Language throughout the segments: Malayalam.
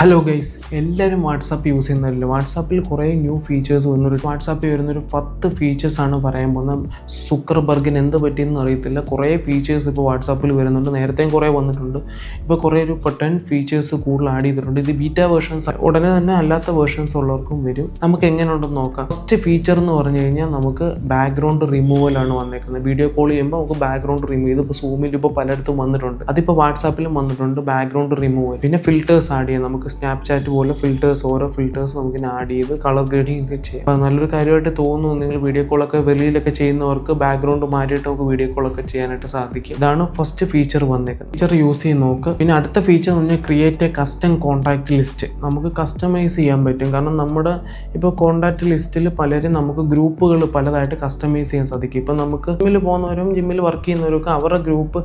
ഹലോ ഗൈസ് എല്ലാവരും വാട്സാപ്പ് യൂസ് ചെയ്യുന്നവരില്ല? വാട്സാപ്പിൽ കുറേ ന്യൂ ഫീച്ചേഴ്സ് വന്നൊരു വാട്സാപ്പിൽ വരുന്നൊരു പത്ത് ഫീച്ചേഴ്സാണ് പറയാൻ പോകുന്നത്. സുക്കർബർഗിന് എന്ത് പറ്റിയെന്ന് അറിയത്തില്ല. കുറേ ഫീച്ചേഴ്സ് ഇപ്പോൾ വാട്സാപ്പിൽ വരുന്നുണ്ട്. നേരത്തെയും കുറേ വന്നിട്ടുണ്ട്. ഇപ്പോൾ കുറേ ഒരു ടെൻ ഫീച്ചേഴ്സ് കൂടുതൽ ആഡ് ചെയ്തിട്ടുണ്ട്. ഇത് ബീറ്റ വേർഷൻസ് ഉടനെ തന്നെ അല്ലാത്ത വേർഷൻസ് ഉള്ളവർക്കും വരും. നമുക്ക് എങ്ങനെയുണ്ടെന്ന് നോക്കാം. ഫസ്റ്റ് ഫീച്ചർ എന്ന് പറഞ്ഞു കഴിഞ്ഞാൽ നമുക്ക് ബാക്ക്ഗ്രൗണ്ട് റിമൂവലാണ് വന്നേക്കുന്നത്. വീഡിയോ കോൾ ചെയ്യുമ്പോൾ നമുക്ക് ബാക്ക്ഗ്രൗണ്ട് റിമൂവ് ചെയ്ത് ഇപ്പോൾ സൂമിൽ ഇപ്പോൾ പലയിടത്തും വന്നിട്ടുണ്ട്. അതിപ്പോൾ വാട്സാപ്പിലും വന്നിട്ടുണ്ട് ബാക്ക്ഗ്രൗണ്ട് റിമൂവ് പിന്നെ ഫിൽറ്റേഴ്സ് ആഡ് ചെയ്യാം. നമുക്ക് സ്നാപ്ചാറ്റ് പോലെ ഫിൽറ്റേഴ്സ് ഓരോ ഫിൽറ്റേഴ്സ് നമുക്ക് ആഡ് ചെയ്ത് കളർ ഗ്രേഡിംഗ് ഒക്കെ ചെയ്യാം. അപ്പോൾ നല്ലൊരു കാര്യമായിട്ട് തോന്നുന്നു നിങ്ങൾ വീഡിയോ കോളൊക്കെ വെളിയിലൊക്കെ ചെയ്യുന്നവർക്ക് ബാക്ക്ഗ്രൗണ്ട് മാറ്റിയിട്ട് നമുക്ക് വീഡിയോ കോളൊക്കെ ചെയ്യാനായിട്ട് സാധിക്കും. ഇതാണ് ഫസ്റ്റ് ഫീച്ചർ വന്നേക്കുന്നത്. ഫീച്ചർ യൂസ് ചെയ്ത് നോക്ക്. പിന്നെ അടുത്ത ഫീച്ചർ എന്ന് പറഞ്ഞാൽ create a custom contact list നമുക്ക് കസ്റ്റമൈസ് ചെയ്യാൻ പറ്റും. കാരണം നമ്മുടെ ഇപ്പോൾ കോൺടാക്ട് ലിസ്റ്റിൽ പലരും നമുക്ക് ഗ്രൂപ്പുകൾ പലതായിട്ട് കസ്റ്റമൈസ് ചെയ്യാൻ സാധിക്കും. ഇപ്പോൾ നമുക്ക് ജിമ്മിൽ പോകുന്നവരും ജിമ്മിൽ വർക്ക് ചെയ്യുന്നവരൊക്കെ അവരുടെ ഗ്രൂപ്പ്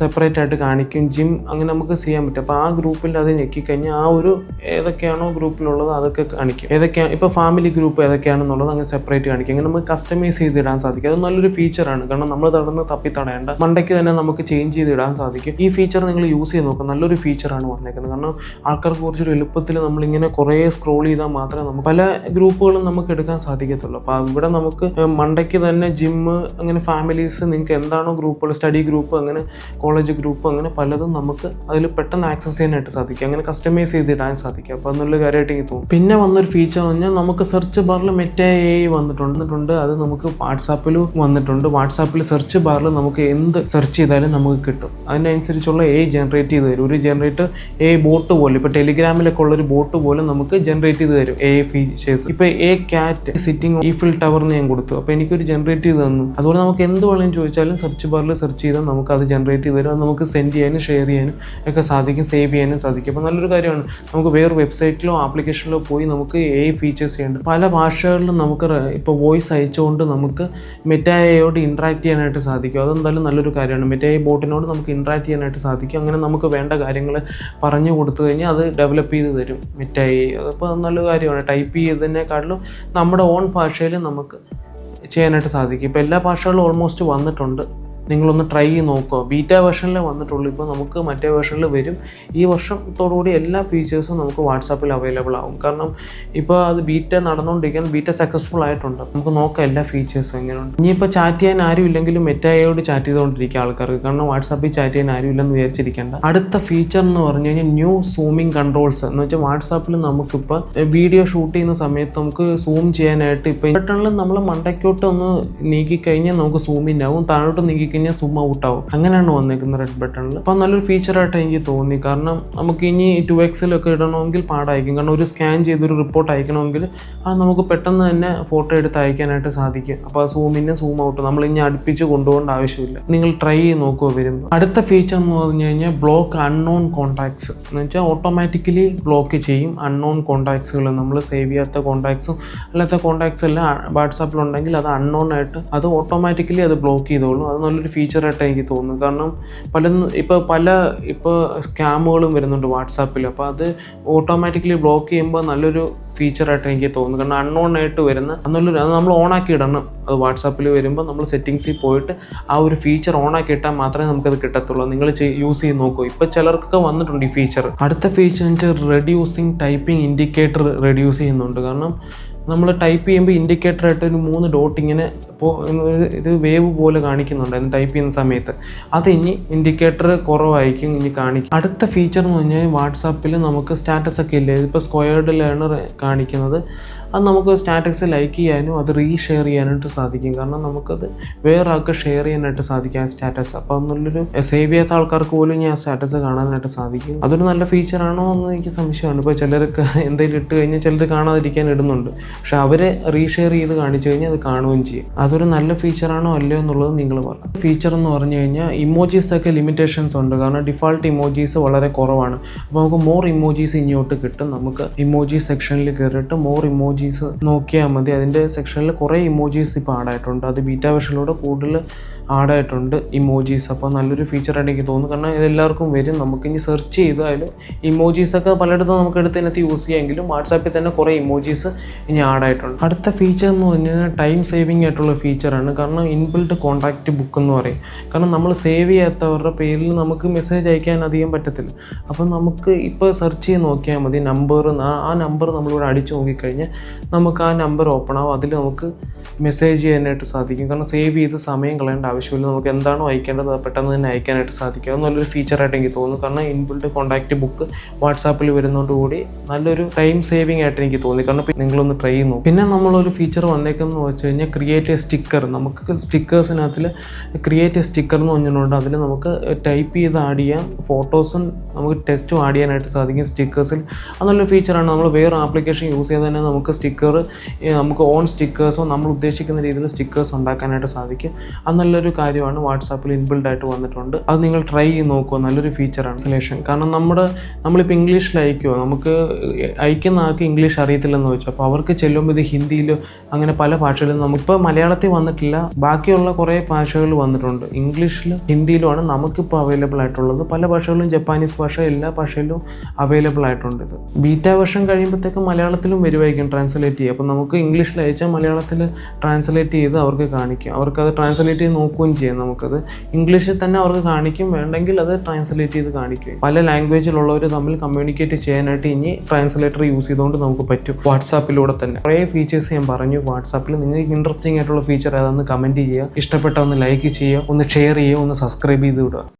സെപ്പറേറ്റ് ആയിട്ട് കാണിക്കും. ജിം അങ്ങനെ നമുക്ക് ചെയ്യാൻ പറ്റും. അപ്പോൾ ആ ഗ്രൂപ്പിൽ അത് ഞെക്കിക്കഴിഞ്ഞാൽ ആ ഒരു ഏതൊക്കെയാണോ ഗ്രൂപ്പിലുള്ളത് അതൊക്കെ കാണിക്കും. ഏതൊക്കെയാണ് ഇപ്പോൾ ഫാമിലി ഗ്രൂപ്പ് ഏതൊക്കെയാണെന്നുള്ളത് അങ്ങനെ സെപ്പറേറ്റ് കാണിക്കും. അങ്ങനെ നമുക്ക് കസ്റ്റമൈസ് ചെയ്തിടാൻ സാധിക്കും. അത് നല്ലൊരു ഫീച്ചറാണ് കാരണം നമ്മൾ തടന്ന് തപ്പി തടയേണ്ട. മണ്ടയ്ക്ക് തന്നെ നമുക്ക് ചേഞ്ച് ചെയ്തിടാൻ സാധിക്കും. ഈ ഫീച്ചർ നിങ്ങൾ യൂസ് ചെയ്ത് നോക്കുക നല്ലൊരു ഫീച്ചറാണ് വന്നേക്കുന്നത്. കാരണം ആൾക്കാർക്ക് കുറച്ചൊരു എളുപ്പത്തിൽ നമ്മളിങ്ങനെ കുറേ സ്ക്രോൾ ചെയ്താൽ മാത്രമേ നമുക്ക് പല ഗ്രൂപ്പുകളും നമുക്ക് എടുക്കാൻ സാധിക്കത്തുള്ളൂ. അപ്പോൾ ഇവിടെ നമുക്ക് മണ്ടയ്ക്ക് തന്നെ ജിമ്മ് അങ്ങനെ ഫാമിലീസ് നിങ്ങൾക്ക് എന്താണോ ഗ്രൂപ്പുകൾ സ്റ്റഡി ഗ്രൂപ്പ് അങ്ങനെ കോളേജ് ഗ്രൂപ്പ് അങ്ങനെ പലതും നമുക്ക് അതിൽ പെട്ടെന്ന് ആക്സസ് ചെയ്യാനായിട്ട് സാധിക്കും. അങ്ങനെ കസ്റ്റമൈസ് ചെയ്തിടാൻ സാധിക്കും. അപ്പോൾ എന്നുള്ള കാര്യമായിട്ട് എനിക്ക് തോന്നും. പിന്നെ വന്നൊരു ഫീച്ചർ എന്ന് പറഞ്ഞാൽ നമുക്ക് സെർച്ച് ബാറിൽ മെറ്റ എ വന്നിട്ടുണ്ട്. അത് നമുക്ക് വാട്സാപ്പിൽ വന്നിട്ടുണ്ട്. വാട്സാപ്പിൽ സെർച്ച് ബാറിൽ നമുക്ക് എന്ത് സെർച്ച് ചെയ്താലും നമുക്ക് കിട്ടും. അതിനനുസരിച്ചുള്ള എ ജനറേറ്റ് ചെയ്ത് തരും. ഒരു ജനറേറ്റ് എ ബോട്ട് പോലെ ഇപ്പോൾ ടെലിഗ്രാമിലൊക്കെ ഉള്ള ഒരു ബോട്ട് പോലെ നമുക്ക് ജനറേറ്റ് ചെയ്ത് തരും എ ഫീച്ചേഴ്സ് ഇപ്പോൾ a cat sitting Eiffel tower ഞാൻ കൊടുത്തു. അപ്പോൾ എനിക്കൊരു ജനറേറ്റ് ചെയ്ത് തന്നു. അതുപോലെ നമുക്ക് എന്ത് വേണമെങ്കിലും ചോദിച്ചാലും സെർച്ച് ബാറിൽ സെർച്ച് ചെയ്താൽ നമുക്ക് അത് ജനറേറ്റ് ചെയ്ത് തരും. അത് നമുക്ക് സെൻഡ് ചെയ്യാനും ഷെയർ ചെയ്യാനും ഒക്കെ സാധിക്കും സേവ് ചെയ്യാനും സാധിക്കും. അപ്പോൾ നല്ലൊരു കാര്യമാണ്. നമുക്ക് വേറെ വെബ്സൈറ്റിലോ ആപ്ലിക്കേഷനിലോ പോയി നമുക്ക് എ ഫീച്ചേഴ്സ് ചെയ്യേണ്ട പല ഭാഷകളിലും നമുക്ക് ഇപ്പോൾ വോയിസ് അയച്ചുകൊണ്ട് നമുക്ക് മെറ്റായയോട് ഇൻട്രാക്ട് ചെയ്യാനായിട്ട് സാധിക്കും. അതെന്തായാലും നല്ലൊരു കാര്യമാണ്. മെറ്റായ ബോട്ടിനോട് നമുക്ക് ഇൻട്രാക്ട് ചെയ്യാനായിട്ട് സാധിക്കും. അങ്ങനെ നമുക്ക് വേണ്ട കാര്യങ്ങൾ പറഞ്ഞു കൊടുത്തു കഴിഞ്ഞാൽ അത് ഡെവലപ്പ് ചെയ്ത് തരും മെറ്റായി അതിപ്പോൾ നല്ല കാര്യമാണ്. ടൈപ്പ് ചെയ്തതിനേക്കാട്ടിലും നമ്മുടെ ഓൺ ഭാഷയിൽ നമുക്ക് ചെയ്യാനായിട്ട് സാധിക്കും. ഇപ്പോൾ എല്ലാ ഭാഷകളും ഓൾമോസ്റ്റ് വന്നിട്ടുണ്ട്. നിങ്ങളൊന്ന് ട്രൈ ചെയ്ത് നോക്കുക ബീറ്റ വേർഷനിൽ വന്നിട്ടുള്ളൂ. ഇപ്പോൾ നമുക്ക് മറ്റേ വേർഷനിൽ വരും. ഈ വർഷത്തോടുകൂടി എല്ലാ ഫീച്ചേഴ്സും നമുക്ക് വാട്സാപ്പിൽ അവൈലബിൾ ആകും കാരണം ഇപ്പോൾ അത് ബീറ്റ നടന്നുകൊണ്ടിരിക്കാൻ ബീറ്റ സക്സസ്ഫുൾ ആയിട്ടുണ്ട്. നമുക്ക് നോക്കാം എല്ലാ ഫീച്ചേഴ്സും എങ്ങനെയുണ്ട്. ഇനിയിപ്പോൾ ചാറ്റ് ചെയ്യാൻ ആരും ഇല്ലെങ്കിലും മെറ്റായോട് ചാറ്റ് ചെയ്തുകൊണ്ടിരിക്കുക ആൾക്കാർക്ക്. കാരണം വാട്സാപ്പിൽ ചാറ്റ് ചെയ്യാൻ ആരും ഇല്ലെന്ന് വിചാരിച്ചിരിക്കേണ്ട. അടുത്ത ഫീച്ചർ എന്ന് പറഞ്ഞു കഴിഞ്ഞാൽ ന്യൂ സൂമിങ് കൺട്രോൾസ് എന്ന് വെച്ചാൽ വാട്സാപ്പിൽ നമുക്കിപ്പോൾ വീഡിയോ ഷൂട്ട് ചെയ്യുന്ന സമയത്ത് നമുക്ക് സൂം ചെയ്യാനായിട്ട് ഇപ്പോൾ ബട്ടണിൽ നമ്മൾ മണ്ടയ്ക്കോട്ട് ഒന്ന് നീക്കിക്കഴിഞ്ഞാൽ നമുക്ക് സൂം ഇൻ ആവും. താഴോട്ട് നീക്കി കഴിഞ്ഞാൽ സൂം ഔട്ട് ആവും. അങ്ങനെയാണ് വന്നേക്കുന്നത് റെഡ് ബട്ടണിൽ അപ്പോൾ നല്ലൊരു ഫീച്ചറായിട്ട് എനിക്ക് തോന്നി. കാരണം നമുക്ക് ഇനി ടു എക്സിലൊക്കെ ഇടണമെങ്കിൽ പാടായിരിക്കും. കാരണം ഒരു സ്കാൻ ചെയ്തൊരു റിപ്പോർട്ട് അയക്കണമെങ്കിൽ അത് നമുക്ക് പെട്ടെന്ന് തന്നെ ഫോട്ടോ എടുത്ത് അയക്കാനായിട്ട് സാധിക്കും. അപ്പോൾ ആ സൂമിനെ സൂം ഔട്ട് നമ്മൾ ഇനി അടുപ്പിച്ച് കൊണ്ടുപോകേണ്ട ആവശ്യമില്ല. നിങ്ങൾ ട്രൈ ചെയ്ത് നോക്കുക വരുമ്പോൾ അടുത്ത ഫീച്ചർ എന്ന് പറഞ്ഞു കഴിഞ്ഞാൽ ബ്ലോക്ക് അൺനോൺ കോൺടാക്ട്സ് എന്ന് വെച്ചാൽ ഓട്ടോമാറ്റിക്കലി ബ്ലോക്ക് ചെയ്യും അൺനോൺ കോൺടാക്ട്സുകൾ നമ്മൾ സേവ് ചെയ്യാത്ത കോൺടാക്ട്സും അല്ലാത്ത കോൺടാക്ട്സ് എല്ലാം വാട്സാപ്പിലുണ്ടെങ്കിൽ അത് അൺനോൺ ആയിട്ട് അത് ഓട്ടോമാറ്റിക്കലി അത് ബ്ലോക്ക് ചെയ്തോളും. അത് നല്ലൊരു ഫീച്ചറായിട്ട് എനിക്ക് തോന്നുന്നു കാരണം പല ഇപ്പോൾ പല ഇപ്പോൾ സ്കാമുകളും വരുന്നുണ്ട് വാട്സാപ്പിൽ അപ്പോൾ അത് ഓട്ടോമാറ്റിക്കലി ബ്ലോക്ക് ചെയ്യുമ്പോൾ നല്ലൊരു ഫീച്ചറായിട്ട് എനിക്ക് തോന്നുന്നു കാരണം അൺനോൺ ആയിട്ട് വരുന്ന നല്ലൊരു അത് നമ്മൾ ഓണാക്കി ഇടണം. അത് വാട്സാപ്പിൽ വരുമ്പോൾ നമ്മൾ സെറ്റിങ്സിൽ പോയിട്ട് ആ ഒരു ഫീച്ചർ ഓണാക്കി ഇട്ടാൽ മാത്രമേ നമുക്കത് കിട്ടത്തുള്ളൂ. നിങ്ങൾ യൂസ് ചെയ്ത് നോക്കൂ. ഇപ്പോൾ ചിലർക്കൊക്കെ വന്നിട്ടുണ്ട് ഈ ഫീച്ചർ അടുത്ത ഫീച്ചർ എന്ന് വെച്ചാൽ റെഡ്യൂസിങ് ടൈപ്പിംഗ് ഇൻഡിക്കേറ്റർ റെഡ്യൂസ് ചെയ്യുന്നുണ്ട്. കാരണം നമ്മൾ ടൈപ്പ് ചെയ്യുമ്പോൾ ഇൻഡിക്കേറ്റർ ആയിട്ട് ഒരു മൂന്ന് ഡോട്ട് ഇങ്ങനെ ഇപ്പോൾ ഇത് വേവ് പോലെ കാണിക്കുന്നുണ്ടായിരുന്നു ടൈപ്പ് ചെയ്യുന്ന സമയത്ത്. അത് ഇനി ഇൻഡിക്കേറ്റർ കുറവായിരിക്കും ഇനി കാണിക്കും. അടുത്ത ഫീച്ചർ എന്ന് പറഞ്ഞാൽ വാട്സാപ്പിൽ നമുക്ക് സ്റ്റാറ്റസ് ഒക്കെ ഇല്ലേ? ഇപ്പോൾ സ്ക്വയർഡിലാണ് കാണിക്കുന്നത്. അത് നമുക്ക് സ്റ്റാറ്റസ് ലൈക്ക് ചെയ്യാനും അത് റീഷെയർ ചെയ്യാനായിട്ട് സാധിക്കും. കാരണം നമുക്കത് വേറെ ആൾക്ക് ഷെയർ ചെയ്യാനായിട്ട് സാധിക്കും സ്റ്റാറ്റസ്. അപ്പോൾ അതിനുള്ളൊരു സേവ് ചെയ്യാത്ത ആൾക്കാർക്ക് പോലും ഞാൻ സ്റ്റാറ്റസ് കാണാനായിട്ട് സാധിക്കും. അതൊരു നല്ല ഫീച്ചറാണോ എന്ന് എനിക്ക് സംശയമാണ്. ഇപ്പോൾ ചിലർക്ക് എന്തെങ്കിലും ഇട്ട് കഴിഞ്ഞാൽ ചിലർ കാണാതിരിക്കാൻ ഇടുന്നുണ്ട്. പക്ഷെ അവരെ റീഷെയർ ചെയ്ത് കാണിച്ചു കഴിഞ്ഞാൽ അത് കാണുകയും ചെയ്യും. അതൊരു നല്ല ഫീച്ചറാണോ അല്ലയോ എന്നുള്ളത് നിങ്ങൾ പറയാം ഫീച്ചർ എന്ന് പറഞ്ഞു കഴിഞ്ഞാൽ ഇമോജീസൊക്കെ ലിമിറ്റേഷൻസ് ഉണ്ട്. കാരണം ഡിഫോൾട്ട് ഇമോജീസ് വളരെ കുറവാണ്. അപ്പോൾ നമുക്ക് മോർ ഇമോജീസ് ഇങ്ങോട്ട് കിട്ടും. നമുക്ക് ഇമോജി സെക്ഷനിൽ കയറിയിട്ട് മോർ ഇമോജീസ് നോക്കിയാൽ മതി. അതിന്റെ സെക്ഷനിൽ കുറേ ഇമോജീസ് ഇപ്പോൾ ആഡായിട്ടുണ്ട് അത് ബീറ്റ വെർഷനിലൂടെ കൂടുതൽ ആഡായിട്ടുണ്ട് ഇമോജീസ് അപ്പോൾ നല്ലൊരു ഫീച്ചറായിട്ട് എനിക്ക് തോന്നുന്നു കാരണം ഇതെല്ലാവർക്കും വരും. നമുക്കിനി സെർച്ച് ചെയ്താലും ഇമോജീസ് ഒക്കെ പലയിടത്തും നമുക്ക് എടുത്ത് ഇതിനകത്ത് യൂസ് ചെയ്യാമെങ്കിലും വാട്സാപ്പിൽ തന്നെ കുറേ ഇമോജീസ് ഇനി ആഡ് ആയിട്ടുണ്ട്. അടുത്ത ഫീച്ചർ എന്ന് പറഞ്ഞു കഴിഞ്ഞാൽ ടൈം സേവിങ് ആയിട്ടുള്ള ഫീച്ചറാണ് കാരണം ഇൻബിൽട്ട് കോൺടാക്റ്റ് ബുക്ക് എന്ന് പറയും. കാരണം നമ്മൾ സേവ് ചെയ്യാത്തവരുടെ പേരിൽ നമുക്ക് മെസ്സേജ് അയക്കാൻ അധികം പറ്റത്തില്ല. അപ്പോൾ നമുക്ക് ഇപ്പോൾ സെർച്ച് ചെയ്ത് നോക്കിയാൽ മതി. നമ്പർ ആ നമ്പർ നമ്മളിവിടെ അടിച്ചു നോക്കിക്കഴിഞ്ഞാൽ നമുക്ക് ആ നമ്പർ ഓപ്പൺ ആവും. അതിൽ നമുക്ക് മെസ്സേജ് ചെയ്യാനായിട്ട് സാധിക്കും. കാരണം സേവ് ചെയ്ത് സമയം കളയേണ്ട ആവശ്യമില്ല. നമുക്ക് എന്താണോ അയക്കേണ്ടത് പെട്ടെന്ന് തന്നെ അയക്കാനായിട്ട് സാധിക്കും. എന്നുള്ളൊരു ഫീച്ചറായിട്ട് എനിക്ക് തോന്നുന്നു. കാരണം ഇൻബിൾഡ് കോൺടാക്റ്റ് ബുക്ക് വാട്സാപ്പിൽ വരുന്നതോടുകൂടി നല്ലൊരു ടൈം സേവിങ് ആയിട്ട് എനിക്ക് തോന്നി. കാരണം നിങ്ങളൊന്ന് ട്രൈ ചെയ്യുന്നു പിന്നെ നമ്മളൊരു ഫീച്ചർ വന്നേക്കെന്ന് വെച്ച് കഴിഞ്ഞാൽ ക്രിയേറ്റ് എ സ്റ്റിക്കർ നമുക്ക് സ്റ്റിക്കേഴ്സിനകത്തിൽ ക്രിയേറ്റ് എ സ്റ്റിക്കർ എന്ന് പറഞ്ഞിട്ടുണ്ട്. അതിൽ നമുക്ക് ടൈപ്പ് ചെയ്ത് ആഡ് ചെയ്യാം. ഫോട്ടോസും നമുക്ക് ടെസ്റ്റും ആഡ് ചെയ്യാനായിട്ട് സാധിക്കും സ്റ്റിക്കേഴ്സിൽ അത് നല്ലൊരു ഫീച്ചറാണ് നമ്മൾ വേറെ ആപ്ലിക്കേഷൻ യൂസ് ചെയ്ത് തന്നെ നമുക്ക് സ്റ്റിക്കർ നമുക്ക് ഓൺ സ്റ്റിക്കേഴ്സോ നമ്മൾ ഉദ്ദേശിക്കുന്ന രീതിയിൽ സ്റ്റിക്കേഴ്സ് ഉണ്ടാക്കാനായിട്ട് സാധിക്കും. അത് നല്ലൊരു കാര്യമാണ് വാട്സാപ്പിൽ ഇൻബിൽഡ് ആയിട്ട് വന്നിട്ടുണ്ട്. അത് നിങ്ങൾ ട്രൈ ചെയ്ത് നോക്കുക. നല്ലൊരു ഫീച്ചറാണ് സെലക്ഷൻ കാരണം നമ്മുടെ നമ്മളിപ്പോൾ ഇംഗ്ലീഷിൽ അയക്കുമോ നമുക്ക് അയക്കുന്ന ആൾക്ക് ഇംഗ്ലീഷ് അറിയത്തില്ലെന്ന് വെച്ചു. അപ്പോൾ അവർക്ക് ചെല്ലുമ്പോൾ ഇത് ഹിന്ദിയിലോ അങ്ങനെ പല ഭാഷകളിലും നമുക്കിപ്പോൾ മലയാളത്തിൽ വന്നിട്ടില്ല. ബാക്കിയുള്ള കുറേ ഭാഷകൾ വന്നിട്ടുണ്ട്. ഇംഗ്ലീഷിലും ഹിന്ദിയിലുമാണ് നമുക്കിപ്പോൾ അവൈലബിൾ ആയിട്ടുള്ളത്. പല ഭാഷകളിലും ജപ്പാനീസ് ഭാഷ എല്ലാ ഭാഷയിലും അവൈലബിൾ ആയിട്ടുണ്ട് ഇത്. ബീറ്റ വേർഷൻ കഴിയുമ്പോഴത്തേക്കും മലയാളത്തിലും വരുമായിരിക്കും ട്രാൻസ്ലേറ്റ് ചെയ്യുക. അപ്പോൾ നമുക്ക് ഇംഗ്ലീഷിൽ അയച്ചാൽ മലയാളത്തിൽ ട്രാൻസ്ലേറ്റ് ചെയ്ത് അവർക്ക് കാണിക്കും. അത് ട്രാൻസ്ലേറ്റ് ചെയ്ത് നോക്കുകയും ചെയ്യാം നമുക്കത്. ഇംഗ്ലീഷിൽ തന്നെ അവർക്ക് കാണിക്കും. വേണ്ടെങ്കിൽ അത് ട്രാൻസ്ലേറ്റ് ചെയ്ത് കാണിക്കും. പല ലാംഗ്വേജിലുള്ളവർ തമ്മിൽ കമ്മ്യൂണിക്കേറ്റ് ചെയ്യാനായിട്ട് ഇനി ട്രാൻസ്ലേറ്റർ യൂസ് ചെയ്തുകൊണ്ട് നമുക്ക് പറ്റും. വാട്സാപ്പിലൂടെ തന്നെ. കുറേ ഫീച്ചേഴ്സ് ഞാൻ പറഞ്ഞു. വാട്സാപ്പിൽ നിങ്ങൾക്ക് ഇൻട്രസ്റ്റിംഗ് ആയിട്ടുള്ള ഫീച്ചർ ഏതാണെന്ന് കമന്റ് ചെയ്യുക. ഇഷ്ടപ്പെട്ട ഒന്ന് ലൈക്ക് ചെയ്യുക. ഒന്ന് ഷെയർ ചെയ്യുക. ഒന്ന് സബ്സ്ക്രൈബ് ചെയ്ത് വിടുക.